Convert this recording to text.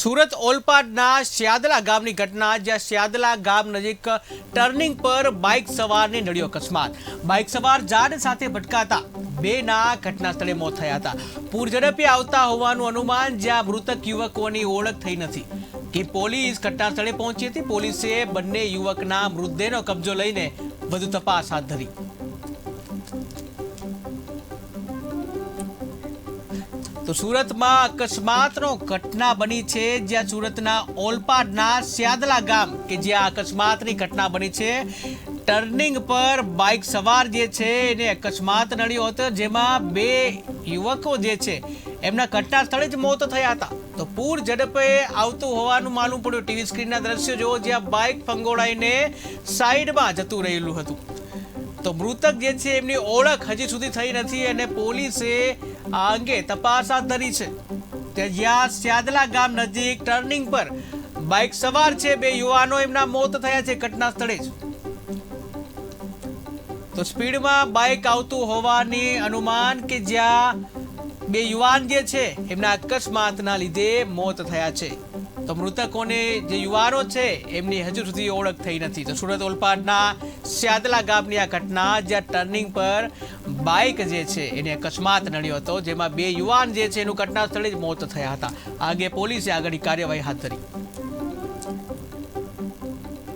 સુરત ઓલપાડના શ્યાદલા ગામની ઘટના જ્યાં શ્યાદલા ગામ નજીક ટર્નિંગ પર બાઇક સવારને નડ્યો અકસ્માત. બાઇક સવાર ઝાડ સાથે ભટકાતા બેના ઘટના સ્થળે મોત થયા હતા. પૂરઝડપે આવતા હોવાનું અનુમાન જ્યાં મૃતક યુવકોની ઓળખ થઈ નથી. કે પોલીસ ઘટના સ્થળે પહોંચી હતી, પોલીસે બંને યુવકના મૃતદેહનો કબજો લઈને વધુ તપાસ હાથ ધરી. તો સુરતમાં અકસ્માતનો ઘટના બની છે. જ્યાં સુરતના ઓલપાડના શ્યાદલા ગામ કે જ્યાં અકસ્માતની ઘટના બની છે. ટર્નિંગ પર બાઇક સવાર જે છે એને અકસ્માત નડ્યો હતો. જેમાં બે યુવકો જે છે એમના ઘટના સ્થળે જ મોત થયા હતા. તો પૂર ઝડપે આવતું હોવાનું માલુમ પડ્યું. ટીવી સ્ક્રીનના દ્રશ્યો જુઓ, જ્યાં બાઇક ફંગોળાઈને સાઈડમાં જતું રહેલું હતું. તો મૃતક જે છે, એમની ઓળખ હજી સુધી થઈ નથી અને પોલીસે આ અંગે તપાસ હાથ ધરી છે. તે જ્યાં શ્યાદલા ગામ નજીક ટર્નિંગ પર બાઇક સવાર છે, બે યુવાનો એમના મોત થયા છે ઘટના સ્થળે જ. તો સ્પીડમાં બાઇક આવતું હોવાની અનુમાન કે જ્યાં બે યુવાન જે છે, એમના અકસ્માતના લીધે મોત થયા છે. તો મૃતકોને જે યુવાનો છે, એમની હજુ સુધી ઓળખ થઈ નથી. તો સુરત ઓલપાડના શ્યાદલા ગામની આ ઘટના, જ્યાં ટર્નિંગ પર બાઇક જે છે, એને અકસ્માત નડ્યો હતો, જેમાં બે યુવાન જે છે, એનું ઘટના સ્થળે જ મોત થયા હતા. આગે પોલીસે આગળની કાર્યવાહી હાથ ધરી.